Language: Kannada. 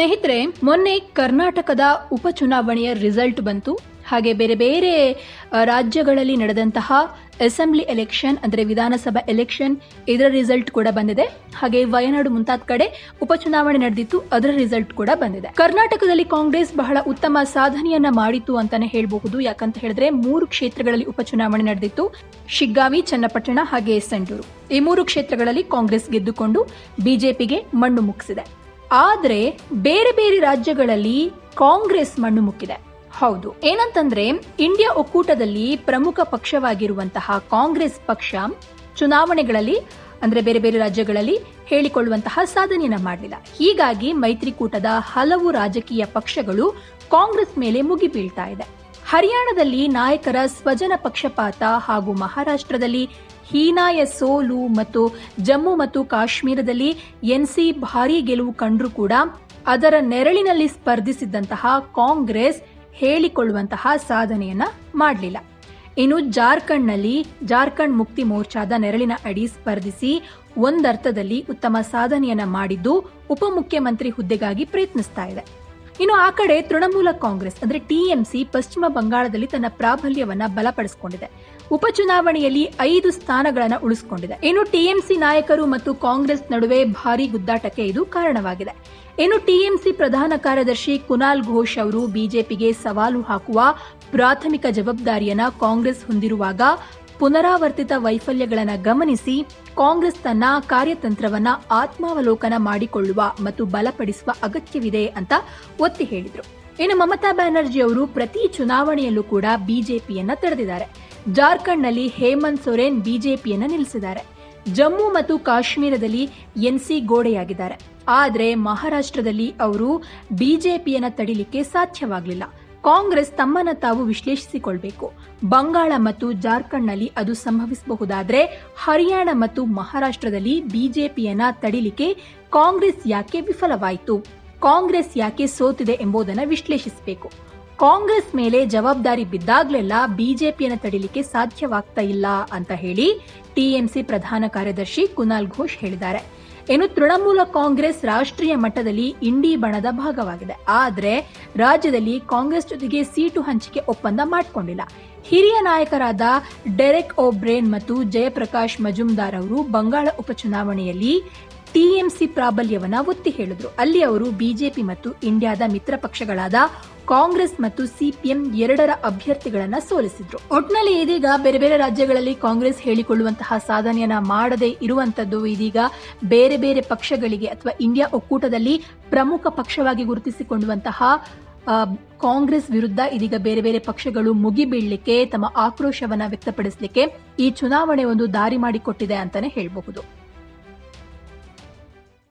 ಸ್ನೇಹಿತರೆ, ಮೊನ್ನೆ ಕರ್ನಾಟಕದ ಉಪಚುನಾವಣೆಯ ರಿಸಲ್ಟ್ ಬಂತು. ಹಾಗೆ ಬೇರೆ ಬೇರೆ ರಾಜ್ಯಗಳಲ್ಲಿ ನಡೆದಂತಹ ಅಸೆಂಬ್ಲಿ ಎಲೆಕ್ಷನ್ ಅಂದ್ರೆ ವಿಧಾನಸಭಾ ಎಲೆಕ್ಷನ್ ಇದರ ರಿಸಲ್ಟ್ ಕೂಡ ಬಂದಿದೆ. ಹಾಗೆ ವಯನಾಡು ಮುಂತಾದ ಕಡೆ ಉಪಚುನಾವಣೆ ನಡೆದಿತ್ತು, ಅದರ ರಿಸಲ್ಟ್ ಕೂಡ ಬಂದಿದೆ. ಕರ್ನಾಟಕದಲ್ಲಿ ಕಾಂಗ್ರೆಸ್ ಬಹಳ ಉತ್ತಮ ಸಾಧನೆಯನ್ನ ಮಾಡಿತು ಅಂತಾನೆ ಹೇಳಬಹುದು. ಯಾಕಂತ ಹೇಳಿದ್ರೆ ಮೂರು ಕ್ಷೇತ್ರಗಳಲ್ಲಿ ಉಪಚುನಾವಣೆ ನಡೆದಿತ್ತು. ಶಿಗ್ಗಾವಿ, ಚನ್ನಪಟ್ಟಣ ಹಾಗೆ ಸಂಡೂರು. ಈ ಮೂರು ಕ್ಷೇತ್ರಗಳಲ್ಲಿ ಕಾಂಗ್ರೆಸ್ ಗೆದ್ದುಕೊಂಡು, ಬಿಜೆಪಿಗೆ ಮಣ್ಣು ಮುಗಿಸಿದೆ. ಆದ್ರೆ ಬೇರೆ ಬೇರೆ ರಾಜ್ಯಗಳಲ್ಲಿ ಕಾಂಗ್ರೆಸ್ ಮಣ್ಣು ಮುಕ್ಕಿದೆ. ಹೌದು, ಏನಂತಂದ್ರೆ ಇಂಡಿಯಾ ಒಕ್ಕೂಟದಲ್ಲಿ ಪ್ರಮುಖ ಪಕ್ಷವಾಗಿರುವಂತಹ ಕಾಂಗ್ರೆಸ್ ಪಕ್ಷ ಚುನಾವಣೆಗಳಲ್ಲಿ, ಅಂದ್ರೆ ಬೇರೆ ಬೇರೆ ರಾಜ್ಯಗಳಲ್ಲಿ ಹೇಳಿಕೊಳ್ಳುವಂತಹ ಸಾಧನೆಯನ್ನ ಮಾಡಲಿಲ್ಲ. ಹೀಗಾಗಿ ಮೈತ್ರಿಕೂಟದ ಹಲವು ರಾಜಕೀಯ ಪಕ್ಷಗಳು ಕಾಂಗ್ರೆಸ್ ಮೇಲೆ ಮುಗಿ ಬೀಳ್ತಾ ಇದೆ. ಹರಿಯಾಣದಲ್ಲಿ ನಾಯಕರ ಸ್ವಜನ ಪಕ್ಷಪಾತ ಹಾಗೂ ಮಹಾರಾಷ್ಟ್ರದಲ್ಲಿ ಹೀನಾಯ ಸೋಲು ಮತ್ತು ಜಮ್ಮು ಮತ್ತು ಕಾಶ್ಮೀರದಲ್ಲಿ ಎನ್ಸಿ ಭಾರೀ ಗೆಲುವು ಕಂಡರೂ ಕೂಡ ಅದರ ನೆರಳಿನಲ್ಲಿ ಸ್ಪರ್ಧಿಸಿದ್ದಂತಹ ಕಾಂಗ್ರೆಸ್ ಹೇಳಿಕೊಳ್ಳುವಂತಹ ಸಾಧನೆಯನ್ನ ಮಾಡಲಿಲ್ಲ. ಇನ್ನು ಜಾರ್ಖಂಡ್ನಲ್ಲಿ ಜಾರ್ಖಂಡ್ ಮುಕ್ತಿ ಮೋರ್ಚಾದ ನೆರಳಿನ ಅಡಿ ಸ್ಪರ್ಧಿಸಿ ಒಂದರ್ಥದಲ್ಲಿ ಉತ್ತಮ ಸಾಧನೆಯನ್ನ ಮಾಡಿದ್ದು ಉಪಮುಖ್ಯಮಂತ್ರಿ ಹುದ್ದೆಗಾಗಿ ಪ್ರಯತ್ನಿಸ್ತಾ ಇದೆ. ಇನ್ನು ಆ ಕಡೆ ತೃಣಮೂಲ ಕಾಂಗ್ರೆಸ್, ಅಂದ್ರೆ ಟಿಎಂಸಿ ಪಶ್ಚಿಮ ಬಂಗಾಳದಲ್ಲಿ ತನ್ನ ಪ್ರಾಬಲ್ಯವನ್ನ ಬಲಪಡಿಸಿಕೊಂಡಿದೆ. ಉಪಚುನಾವಣೆಯಲ್ಲಿ ಐದು ಸ್ಥಾನಗಳನ್ನು ಉಳಿಸಿಕೊಂಡಿದೆ. ಇನ್ನು ಟಿಎಂಸಿ ನಾಯಕರು ಮತ್ತು ಕಾಂಗ್ರೆಸ್ ನಡುವೆ ಭಾರೀ ಗುದ್ದಾಟಕ್ಕೆ ಇದು ಕಾರಣವಾಗಿದೆ. ಇನ್ನು ಟಿಎಂಸಿ ಪ್ರಧಾನ ಕಾರ್ಯದರ್ಶಿ ಕುನಾಲ್ ಘೋಷ್ ಅವರು ಬಿಜೆಪಿಗೆ ಸವಾಲು ಹಾಕುವ ಪ್ರಾಥಮಿಕ ಜವಾಬ್ದಾರಿಯನ್ನ ಕಾಂಗ್ರೆಸ್ ಹೊಂದಿರುವಾಗ ಪುನರಾವರ್ತಿತ ವೈಫಲ್ಯಗಳನ್ನು ಗಮನಿಸಿ ಕಾಂಗ್ರೆಸ್ ತನ್ನ ಕಾರ್ಯತಂತ್ರವನ್ನ ಆತ್ಮಾವಲೋಕನ ಮಾಡಿಕೊಳ್ಳುವ ಮತ್ತು ಬಲಪಡಿಸುವ ಅಗತ್ಯವಿದೆ ಅಂತ ಒತ್ತಿ ಹೇಳಿದರು. ಇನ್ನು ಮಮತಾ ಬ್ಯಾನರ್ಜಿ ಅವರು ಪ್ರತಿ ಚುನಾವಣೆಯಲ್ಲೂ ಕೂಡ ಬಿಜೆಪಿಯನ್ನ ತಡೆದಿದ್ದಾರೆ ಜಾರ್ಖಂಡ್ನಲ್ಲಿ ಹೇಮಂತ್ ಸೊರೇನ್ ಬಿಜೆಪಿಯನ್ನ ನಿಲ್ಲಿಸಿದ್ದಾರೆ. ಜಮ್ಮು ಮತ್ತು ಕಾಶ್ಮೀರದಲ್ಲಿ ಎನ್ಸಿ ಗೋಡೆಯಾಗಿದ್ದಾರೆ. ಆದರೆ ಮಹಾರಾಷ್ಟ್ರದಲ್ಲಿ ಅವರು ಬಿಜೆಪಿಯನ್ನ ತಡಿಲಿಕ್ಕೆ ಸಾಧ್ಯವಾಗಲಿಲ್ಲ. ಕಾಂಗ್ರೆಸ್ ತಮ್ಮನ್ನ ತಾವು ವಿಶ್ಲೇಷಿಸಿಕೊಳ್ಬೇಕು. ಬಂಗಾಳ ಮತ್ತು ಜಾರ್ಖಂಡ್ನಲ್ಲಿ ಅದು ಸಂಭವಿಸಬಹುದಾದರೆ ಹರಿಯಾಣ ಮತ್ತು ಮಹಾರಾಷ್ಟ್ರದಲ್ಲಿ ಬಿಜೆಪಿಯನ್ನ ತಡಿಲಿಕ್ಕೆ ಕಾಂಗ್ರೆಸ್ ಯಾಕೆ ವಿಫಲವಾಯಿತು? ಕಾಂಗ್ರೆಸ್ ಯಾಕೆ ಸೋತಿದೆ ಎಂಬುದನ್ನು ವಿಶ್ಲೇಷಿಸಬೇಕು. ಕಾಂಗ್ರೆಸ್ ಮೇಲೆ ಜವಾಬ್ದಾರಿ ಬಿದ್ದಾಗ್ಲೆಲ್ಲ ಬಿಜೆಪಿಯನ್ನು ತಡಿಲಿಕ್ಕೆ ಸಾಧ್ಯವಾಗ್ತಾ ಇಲ್ಲ ಅಂತ ಹೇಳಿ ಟಿಎಂಸಿ ಪ್ರಧಾನ ಕಾರ್ಯದರ್ಶಿ ಕುನಾಲ್ ಘೋಷ್ ಹೇಳಿದ್ದಾರೆ. ಇನ್ನು ತೃಣಮೂಲ ಕಾಂಗ್ರೆಸ್ ರಾಷ್ಟ್ರೀಯ ಮಟ್ಟದಲ್ಲಿ ಇಂಡಿ ಬಣದ ಭಾಗವಾಗಿದೆ. ಆದರೆ ರಾಜ್ಯದಲ್ಲಿ ಕಾಂಗ್ರೆಸ್ ಜೊತೆಗೆ ಸೀಟು ಹಂಚಿಕೆ ಒಪ್ಪಂದ ಮಾಡಿಕೊಂಡಿಲ್ಲ. ಹಿರಿಯ ನಾಯಕರಾದ ಡೆರೆಕ್ ಓಬ್ರೇನ್ ಮತ್ತು ಜಯಪ್ರಕಾಶ್ ಮಜುಮ್ದಾರ್ ಅವರು ಬಂಗಾಳ ಉಪಚುನಾವಣೆಯಲ್ಲಿ ಟಿಎಂಸಿ ಪ್ರಾಬಲ್ಯವನ್ನ ಒತ್ತಿ ಹೇಳಿದ್ರು. ಅಲ್ಲಿ ಅವರು ಬಿಜೆಪಿ ಮತ್ತು ಇಂಡಿಯಾದ ಮಿತ್ರ ಪಕ್ಷಗಳಾದ ಕಾಂಗ್ರೆಸ್ ಮತ್ತು ಸಿಪಿಎಂ ಎರಡರ ಅಭ್ಯರ್ಥಿಗಳನ್ನ ಸೋಲಿಸಿದ್ರು. ಒಟ್ನಲ್ಲಿ ಇದೀಗ ಬೇರೆ ಬೇರೆ ರಾಜ್ಯಗಳಲ್ಲಿ ಕಾಂಗ್ರೆಸ್ ಹೇಳಿಕೊಳ್ಳುವಂತಹ ಸಾಧನೆಯನ್ನ ಮಾಡದೇ ಇರುವಂತದ್ದು ಇದೀಗ ಬೇರೆ ಬೇರೆ ಪಕ್ಷಗಳಿಗೆ ಅಥವಾ ಇಂಡಿಯಾ ಒಕ್ಕೂಟದಲ್ಲಿ ಪ್ರಮುಖ ಪಕ್ಷವಾಗಿ ಗುರುತಿಸಿಕೊಳ್ಳುವಂತಹ ಕಾಂಗ್ರೆಸ್ ವಿರುದ್ಧ ಇದೀಗ ಬೇರೆ ಬೇರೆ ಪಕ್ಷಗಳು ಮುಗಿಬೀಳಲಿಕ್ಕೆ ತಮ್ಮ ಆಕ್ರೋಶವನ್ನ ವ್ಯಕ್ತಪಡಿಸಲಿಕ್ಕೆ ಈ ಚುನಾವಣೆ ಒಂದು ದಾರಿ ಮಾಡಿಕೊಟ್ಟಿದೆ ಅಂತಾನೆ ಹೇಳಬಹುದು.